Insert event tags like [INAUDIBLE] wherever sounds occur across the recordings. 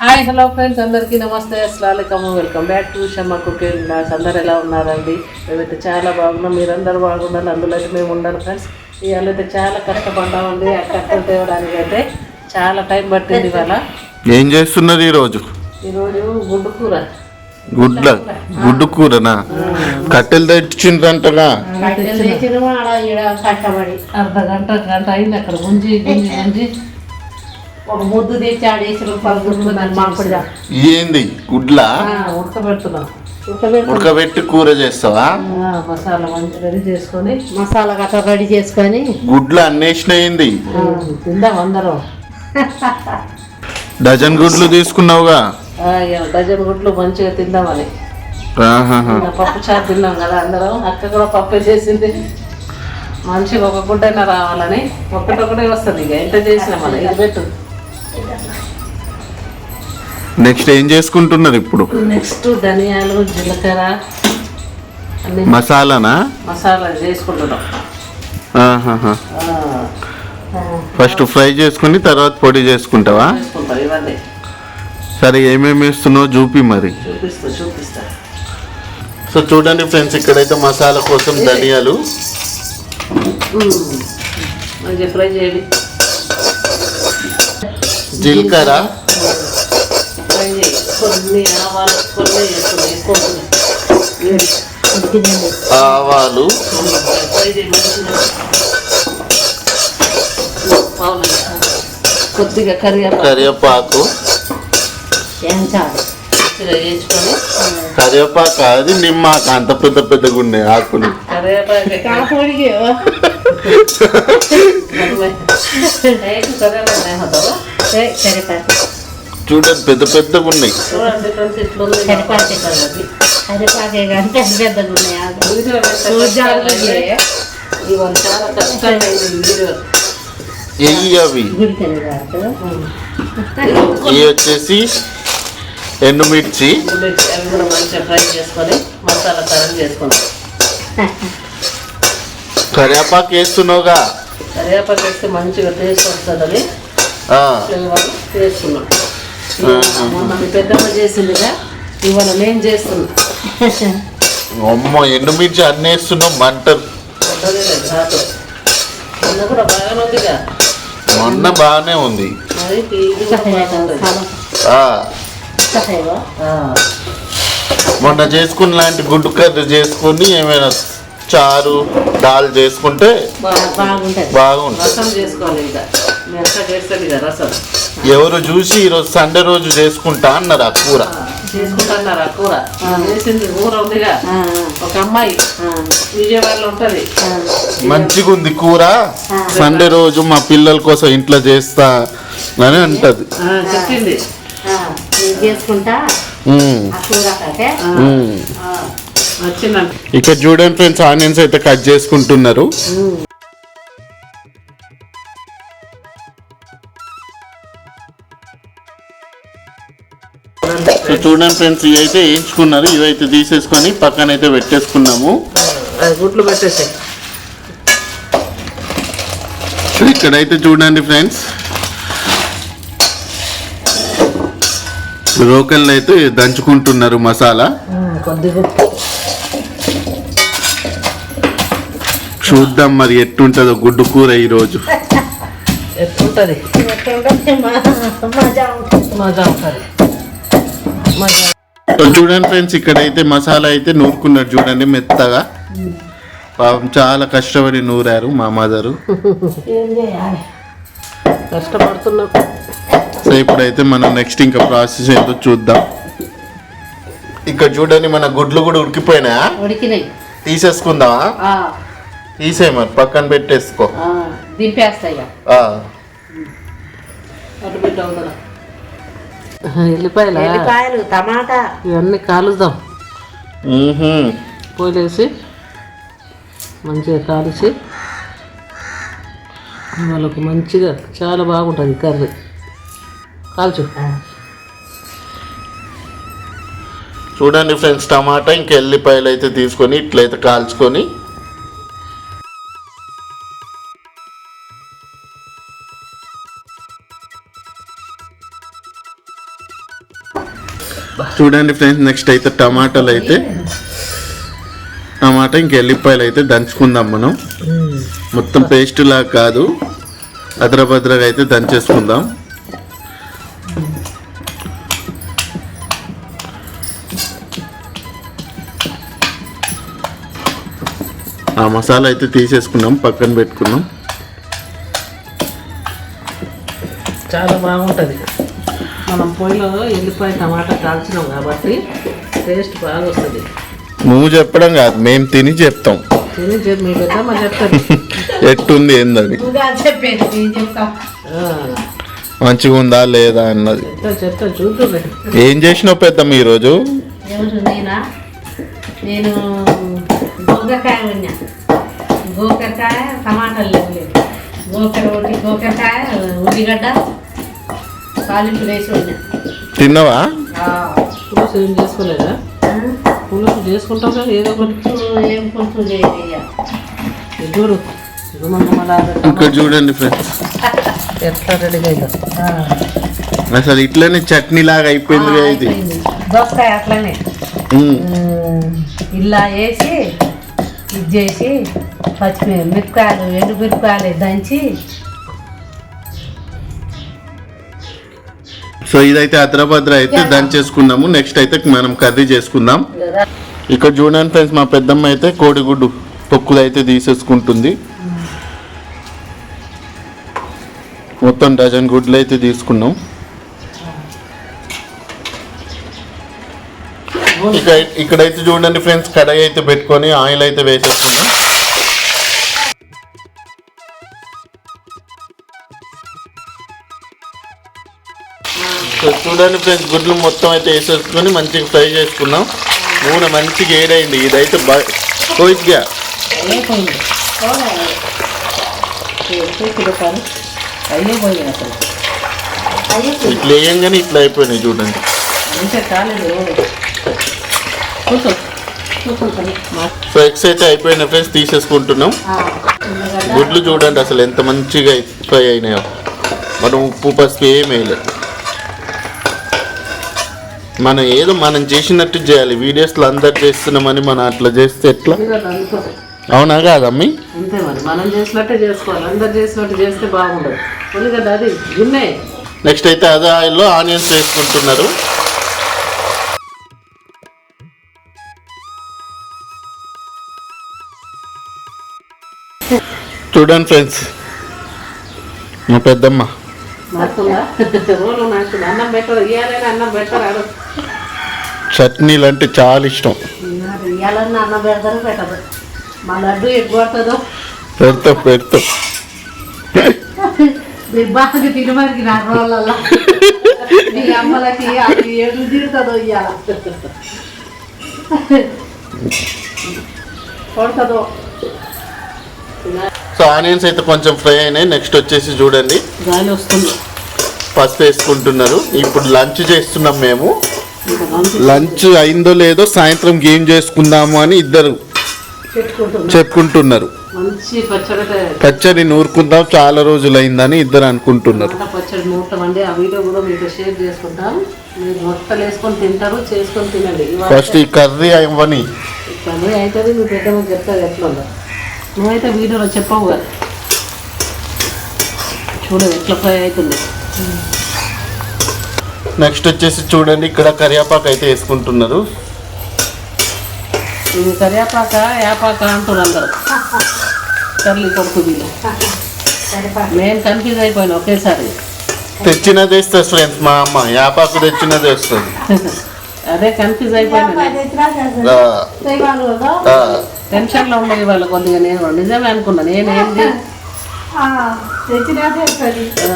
Hi hello friends అందరికీ నమస్తే. అస్సలం welcome back to Shamma cooking blogs అందరు ఎలా ఉన్నారండి? మేమైతే చాలా బాగున్నాం. మీరందరూ బాగుండాలి అందులో అయితే మేము ఉండాలి ఫ్రెండ్స్ ఇవాళ అయితే చాలా కష్టపడ్డామండి ఆ కట్టలు తేవడానికి అయితే చాలా టైం పట్టింది ఇవాళ. ఏం చేస్తున్నారు ఈరోజు? ఈరోజు గుడ్డు కూర. గుడ్ల గుడ్డు కూరనా? కట్టెలు తెచ్చిండ్రంటగా కష్టపడి అర్ధ గంట గంట అయింది. అక్కడ గుంజి గుంజి గుంజి. ఒక ముద్దు తెచ్చి ఆడేసి ఏంది? గుడ్ల? ఉడకబెడుతున్నాం. ఉడకబెట్టి కూర చేస్తావా? ఆ, మసాలా మంచి రెడీ చేసుకొని మసాలా గట్రా రెడీ చేసుకొని. గుడ్లు అన్నేసిన ఏంది? ఆ, తిందాం అందరం. డజన్ గుడ్లు తీసుకున్నావుగా? ఆ, డజన్ గుడ్లు మంచిగా తిందామని. ఆహాహా. నిన్న పప్పు చారు తిన్నాం కదా అందరం. అక్క కూడా పప్పు చేసింది. మనిషికి ఒక గుడ్డైనా రావాలని. ఒక్కటొక్కటే వస్తుంది ఇక ఎంత చేసినా మనం ఇది పెట్టు. నెక్స్ట్ ఏం చేసుకుంటున్నారు ఇప్పుడు? నెక్స్ట్ ధనియాలు జీలకర్ర మసాలానా? మసాలా చేసుకుంటున్నాం. ఫస్ట్ ఫ్రై చేసుకుని తర్వాత పొడి చేసుకుంటావా? సరే ఏమేమి వేస్తున్నావు చూపి మరి. సో చూడండి ఫ్రెండ్స్ ఇక్కడైతే మసాలా కోసం ధనియాలు. జీలకర్ర. కొన్ని ఆవాలు కొన్ని ఎక్కువ ఆవాలు. కొద్దిగా కరివేపాకు. కరివేపాకు. వేయించుకొని కరివేపాకు అది నిమ్మాక అంత పెద్ద పెద్దగా ఉన్నాయి ఆకులు. [LAUGHS] కరివేపాకు. చూడండి పెద్ద పెద్దగా ఉన్నాయి. పెద్ద ఉన్నాయి ఎయ్యి అవి. ఇవి వచ్చేసి? ఎండుమిర్చి. కరివేపాకు వేస్తున్నావుగా. కరివేపాకు వేస్తే మంచిగా టేస్ట్ వస్తుందని వేస్తున్నాం. మొన్న మీ పెద్దమ్మ చేసిందిగా ఇవాళ నేను చేస్తున్నా. అమ్మో ఎండుమిర్చి అన్ని వేస్తున్నావు మంటలు. మొన్న కూడా బాగానే ఉందిగా. మొన్న బాగానే ఉంది. మొన్న చేసుకున్న లాంటి గుడ్డు కర్రీ చేసుకుని ఏమైనా చారు దాల్ చేసుకుంటే. బాగుంటది. బాగుంటుంది. ఎవరు చూసి ఈరోజు సండే రోజు చేసుకుంటా అన్నారు ఆ కూర. చేసుకుంటున్నారు ఆ కూర. వేసింది ఊర ఉందిగా. ఒక అమ్మాయి. విజయవాడలో ఉంటది. మంచిగా ఉంది కూర. సండే రోజు మా పిల్లల కోసం ఇంట్లో చేస్తా అని అంటది. ఆ, చెప్పింది. ఆ, నేను చేసుకుంటా. కూర ఇక్కడ చూడండి ఫ్రెండ్స్ ఆనియన్స్ అయితే కట్ చేసుకుంటున్నారు. చూడండి ఫ్రెండ్స్ ఇవి అయితే వేయించుకున్నారు. ఇవైతే తీసేసుకొని పక్కన అయితే పెట్టేసుకున్నాము. గుడ్లు పెట్టేసి ఇక్కడైతే చూడండి ఫ్రెండ్స్. రోకళ్ళు అయితే దంచుకుంటున్నారు మసాలా. కొద్దిగా చూద్దాం మరి ఎట్టుంటుందో గుడ్డు కూర ఈరోజు? మా- మజా ఉంటుంది మజా ఉంటుంది చూడండి ఫ్రెండ్స్ ఇక్కడైతే మసాలా అయితే నూరుకున్నారు చూడండి మెత్తగా. పాపం చాలా కష్టపడి నూరారు మా మదరు. ఏం చేయాలి కష్టపడుతున్నాం సో ఇప్పుడైతే మనం నెక్స్ట్ ఇంకా ప్రాసెస్ ఏంటో చూద్దాం. ఇక్కడ చూడండి మన గుడ్లు కూడా ఉడికిపోయినాయా? ఉడికినాయి. తీసేసుకుందామా? ఆ, తీసేయి మరి పక్కన పెట్టేసుకో. దింపేస్తాయి [LAUGHS] ఎల్లిపాయల? ఎల్లిపాయలు టమాటా. ఇవన్నీ కాలుద్దాం. పోలేసి మంచిగా కాల్చి వాళ్ళకు మంచిగా చాలా బాగుంటుంది కర్రీ. కాల్చు. చూడండి ఫ్రెండ్స్ టమాటా ఇంకా ఎల్లిపాయలు అయితే తీసుకొని ఇట్లయితే కాల్చుకొని చూడండి ఫ్రెండ్స్ నెక్స్ట్ అయితే టమాటాలు అయితే. టమాటా ఇంక ఎల్లిపాయలు అయితే దంచుకుందాం మనం. మొత్తం పేస్ట్ లాగా కాదు. అద్రభద్రగా అయితే దంచేసుకుందాం. ఆ మసాలా అయితే తీసేసుకున్నాం పక్కన పెట్టుకున్నాం. చాలా బాగుంటుంది. మనం పొయ్యిలో ఎల్లిపాయ టమాటా కాల్చినాం కాబట్టి టేస్ట్ బాగా వస్తుంది నువ్వు చెప్పడం కాదు మేము తిని చెప్తాం. తిని చెప్పి మీ పెద్దమ్మ చెప్తారు [LAUGHS] ఎట్టుంది ఏందని. నువ్వుగా చెప్పేది నేను చెప్తాం. ఆ, మంచిగా ఉందా లేదా అన్నది. చెప్తా చూద్దులే ఏం చేసినావు పెద్దమ్మ ఈరోజు? నేనా? నేను గోకరకాయ ఉన్నా గోకరకాయ టమాటాలు లేవు గోకర ఒకటి గోకరకాయ ఉల్లిగడ్డ వేసి ఉన్నా. తిన్నావా? పులుసు ఏం చేసుకోలేదా? పులుసు చేసుకుంటాం కదా ఏదో ఒకటి. పులుసు ఏం చూడు గుమగుమలా ఇక్కడ చూడండి ఫ్రెండ్స్. ఎట్లా అయిందో అసలు ఇట్లనే చట్నీ లాగా అయిపోయింది ఇది. దోసకాయ అట్లనే. ఇలా వేసి ఇది చేసి పచ్చి మిరపకాయలు ఎండు మిరపకాయలు దంచి సో ఇదైతే అద్రభద్ర అయితే దంచేసుకున్నాము నెక్స్ట్ అయితే మనం కర్రీ చేసుకుందాం. ఇక్కడ చూడండి ఫ్రెండ్స్ మా పెద్దమ్మ అయితే కోడిగుడ్డు తొక్కులు అయితే తీసేసుకుంటుంది. మొత్తం డజన్ గుడ్లు అయితే తీసుకున్నాం. ఇక ఇక్కడైతే చూడండి ఫ్రెండ్స్ కడాయి అయితే పెట్టుకొని ఆయిల్ అయితే వేసేసుకున్నాం చూడండి ఫ్రెండ్స్ గుడ్లు మొత్తం అయితే వేసేసుకొని మంచిగా ఫ్రై చేసుకున్నాం. నూనె మంచిగా ఏడైంది. ఇదైతే బాగా కోయిగ్గా ఇట్లా వేయంగానే ఇట్లా అయిపోయినాయి చూడండి. ఇంకా అయితే అయిపోయిన ఫ్రెండ్స్ తీసేసుకుంటున్నాం. గుడ్లు చూడండి అసలు ఎంత మంచిగా ఫ్రై అయినాయో. మనం ఉప్పు పసుపు ఏం వేయలేదు. మనం ఏదో మనం చేసినట్టు చేయాలి. వీడియోస్లో అందరు చేస్తున్నామని మనం అట్లా చేస్తే ఎట్లా? అవునా కాదమ్మి అంతే మరి. మనం చేసినట్టే చేసుకోవాలి. అందరు చేసినట్టు చేస్తే బాగుండదు. ఉల్లిగడ్డ అది గిన్నె నెక్స్ట్ అయితే అదే ఆయిల్లో ఆనియన్స్ వేసుకుంటున్నారు. చూడండి ఫ్రెండ్స్ మా పెద్దమ్మ. చట్నీలు అంటే చాలా ఇష్టం. పెడతాం పెడతాం. బాగా తినమరికి నా రోజులలో మీ అమ్మలకి అది ఏడు తిరుగుతుందో ఇవాళ కొడుతుందో సో ఆనియన్స్ అయితే కొంచెం ఫ్రై అయినాయి. నెక్స్ట్ వచ్చేసి చూడండి. గాలి వస్తుంది. పసుపు వేసుకుంటున్నారు. ఇప్పుడు లంచ్ చేస్తున్నాం మేము. లంచ్ అయిందో లేదో సాయంత్రం గేమ్ చేసుకుందాము అని ఇద్దరు చెప్పుకుంటున్నారు. పచ్చడి నూరుకుందాం. చాలా రోజులైందని ఇద్దరు అనుకుంటున్నారు. పచ్చడి ఆ వీడియో కూడా మీతో షేర్ చేసుకుంటాం. మీరు వేసుకొని తింటారు చేసుకొని తినండి. ఫస్ట్ ఈ కర్రీ ఇవ్వని పని అవుతుంది మీ చెప్తారు ఎట్లా నువ్వైతే వీడియోలో చెప్పవు కదా. చూడు ఎట్లా ఫ్రై అవుతుంది. నెక్స్ట్ వచ్చేసి చూడండి ఇక్కడ కరివేపాకు అయితే వేసుకుంటున్నారు. ఇది కరివేపాక యాపాక అంటారు అందరు. కర్లీ కొడుకు వీళ్ళు. మేము కన్ఫ్యూజ్ అయిపోయినా ఒకేసారి. తెచ్చినది వేస్తుంది ఫ్రెండ్స్ మా అమ్మ. యాపాకు తెచ్చినది వేస్తుంది. [LAUGHS] అదే కన్ఫ్యూజ్ అయిపోయినా. ఆ. టెన్షన్లో ఉండేది వాళ్ళు కొద్దిగా నేను. నిజమే అనుకున్నా నేను ఏంది తెచ్చినా చేస్తుంది ఆ,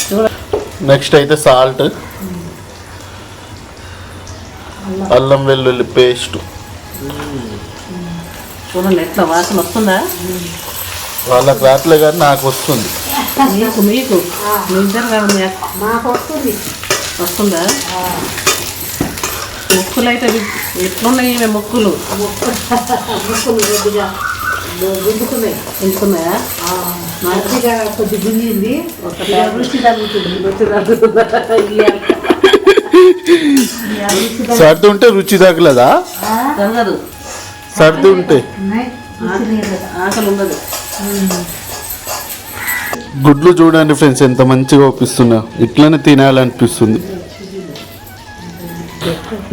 చూడ నెక్స్ట్ అయితే సాల్ట్. అల్లం వెల్లుల్లి పేస్ట్. చూడండి ఎట్లా వాసన వస్తుందా? వాళ్ళకి రాట్లే కానీ నాకు వస్తుంది. మీకు మీకు. మీ ఇద్దరు కదా మాకు వస్తుంది. వస్తుందా? ముక్కులు అయితే ఎట్లున్నాయి ఇవి ముక్కులు? ఎంచుకున్నాయా మంచిగా కొద్ది గుంజింది ఒక తగ్గుతుంది. రుచి తగ్గుతుందా? సర్ది ఉంటే రుచి తగలదా ఆ? తగ్గదు. సర్ది ఉంటే. ఆకలి ఉండదు. గుడ్లు చూడండి ఫ్రెండ్స్ ఎంత మంచిగా ఒప్పిస్తున్నా. ఇట్లనే తినాలనిపిస్తుంది.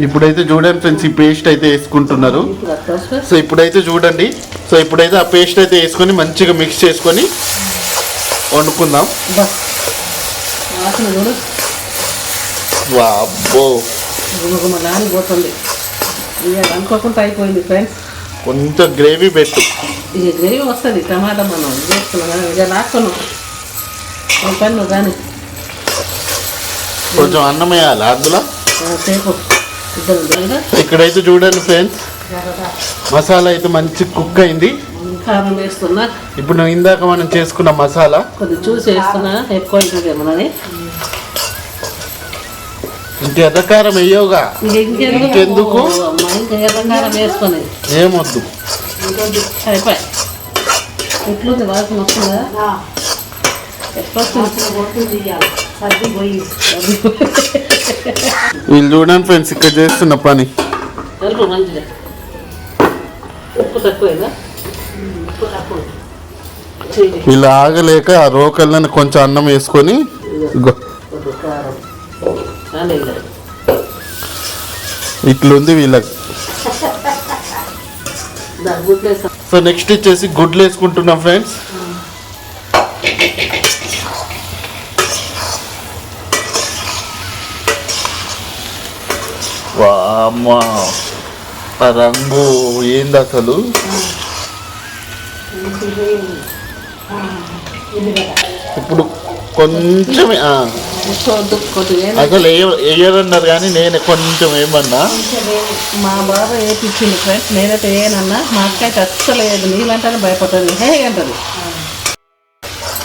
ఇప్పుడైతే చూడండి ఫ్రెండ్స్ ఈ పేస్ట్ అయితే వేసుకుంటున్నారు. సో ఇప్పుడైతే చూడండి. సో ఇప్పుడైతే ఆ పేస్ట్ అయితే వేసుకొని మంచిగా మిక్స్ చేసుకొని వండుకుందాం. బస్ వాబ్బో. ఇక అనుకోకుండా అయిపోయింది ఫ్రెండ్స్ కొంచెం గ్రేవీ పెట్టు. గ్రేవీ వస్తుంది టమాటా మనం చేసుకున్నాం ఇక లాక్కున్నాం పని కానీ కొంచెం అన్నం వేయాలి అందులో? సేపు. ఇక్కడైతే చూడండి ఫ్రెండ్స్ మసాలా అయితే మంచి కుక్ అయింది. కారం వేస్తున్నా. ఇప్పుడు నువ్వు ఇందాక మనం చేసుకున్న మసాలా. కొద్ది చూసి వేస్తున్నా ఎక్కువ అవుతుందేమోనని ఇంక ఎర్రకారం వేయవుగా. ఇక ఇంకెందుకు? ఎర్రకారం వేసుకొని. ఏమొద్దు. అయిపోయి. ఎట్లుంది వాసన వస్తుందా? వీళ్ళు చూడండి ఫ్రెండ్స్ ఇక్కడ చేస్తున్న పని. వీళ్ళు ఆగలేక ఆ రోకళ్ళని కొంచెం అన్నం వేసుకొని. ఇట్లుంది వీళ్ళకి. సో నెక్స్ట్ వచ్చేసి గుడ్లు వేసుకుంటున్నాం ఫ్రెండ్స్ వామ్మా. ఆ రంగు ఏంది అసలు? ఇప్పుడు కొంచెం అసలు వేయ- వేయరన్నారు కానీ నేను కొంచెం ఏమన్నా? మా బాబా వేపించింది ఫ్రెండ్స్ నేనైతే ఏనన్నా మా అక్క అయితే అస్సలు లేదు నీళ్ళంటానే భయపడుతుంది. హే అంటది.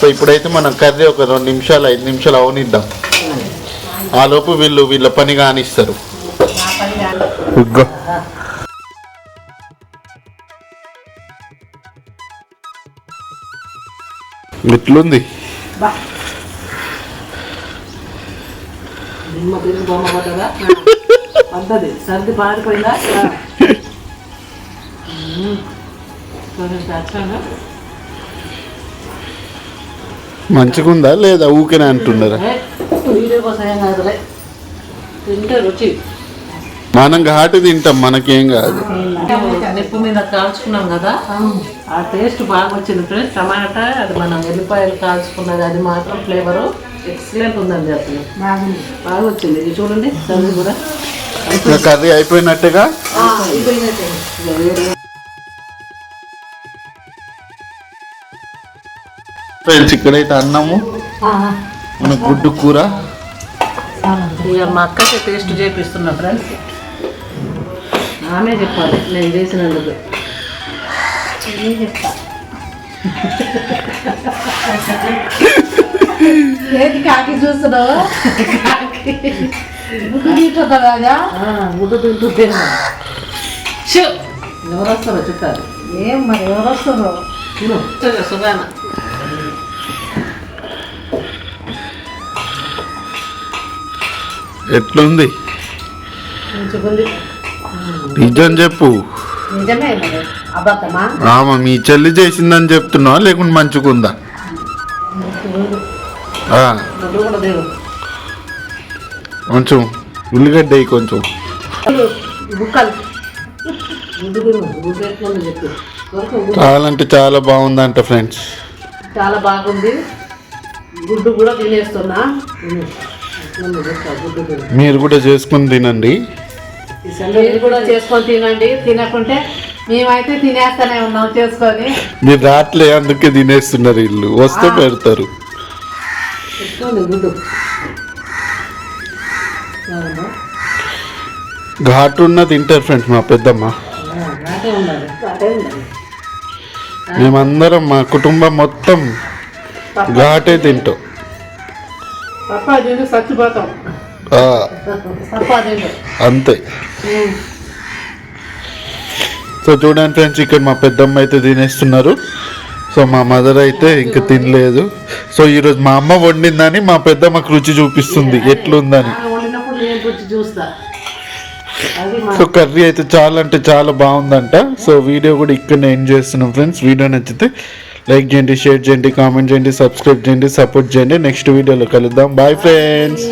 సో ఇప్పుడైతే మనం కర్రీ ఒక రెండు నిమిషాలు ఐదు నిమిషాలు అవనిద్దాం. ఆ లోపు వీళ్ళు వీళ్ళ పని కానిస్తారు. ఎట్లుంది పడ్డదా సర్ది పారిపోయిందా. మంచిగుందా లేదా? ఊకేనే అంటున్నారా? ఏ, వీడియో కోసం ఏం కాదులే. తింటే రుచి. మనం ఘాటు తింటాం మనకేం కాదు. నిప్పు మీద కాల్చుకున్నాం కదా? ఆ టేస్ట్ బాగా వచ్చింది ఫ్రెండ్స్. టమాటా అది మనం ఎల్లిపాయలు కాల్చుకున్నది అది మాత్రం ఫ్లేవరు ఎక్సలెంట్ ఉందండి అసలు. బాగుంది. బాగా వచ్చింది ఇది చూడండి సర్ది కూడా. కర్రీ అయిపోయినట్టుగా? ఫ్రెండ్స్ ఇక్కడైతే అన్నము ఆ, మన గుడ్డు కూర. ఇక మా అక్కకి టేస్ట్ చేపిస్తున్నా ఫ్రెండ్స్. ఆమె చెప్పాలి నేను చేసినందుకు. నేను ఏంటి కాకి చూస్తున్నావు? బుక్ తీసుకుంటా రాజా? ఆ, గుడ్డు తింటుంటే షూ! ఎవరు వస్తారో చుట్టాలు ఏం మరి ఎవరు చక్కగా సుగాన ఎట్లుంది? మంచిగుంది. నిజం చెప్పు. ఆమె మీ చెల్లి చేసిందని చెప్తున్నావా? లేకుంటే దేవు కొంచెం ఉల్లిగడ్డ కొంచెం. గుడ్డు చాలా అంటే చాలా బాగుందంట ఫ్రెండ్స్. చాలా బాగుంది. గుడ్డు కూడా తినేస్తున్నా. మీరు కూడా చేసుకుని తినండి. మీరు కూడా చేసుకొని తినండి. తినకుంటే మేమైతే తినేస్తానే ఉన్నాం చేసుకొని. మీరు రాట్లే అందుకే తినేస్తున్నారు ఇల్లు. వస్తే పెడతారు? ఘాటు ఉన్న తింటారు ఫ్రెండ్స్ మా పెద్దమ్మ. మేమందరం మా కుటుంబం మొత్తం ఘాటే తింటాం అంతే. సో చూడండి ఫ్రెండ్స్ ఇక్కడ మా పెద్దమ్మ అయితే తినేస్తున్నారు. సో మా మదర్ అయితే ఇంకా తినలేదు. సో ఈరోజు మా అమ్మ వండిందని మా పెద్దమ్మకు రుచి చూపిస్తుంది ఎట్లుందని. సో కర్రీ అయితే చాలా అంటే చాలా బాగుందంట. సో వీడియో కూడా ఇక్కడ ఎండ్ చేస్తున్నాం ఫ్రెండ్స్. వీడియో నచ్చితే లైక్ చేయండి షేర్ చేయండి కామెంట్ చేయండి సబ్స్క్రైబ్ చేయండి సపోర్ట్ చేయండి. నెక్స్ట్ వీడియోలో కలుద్దాం. Bye friends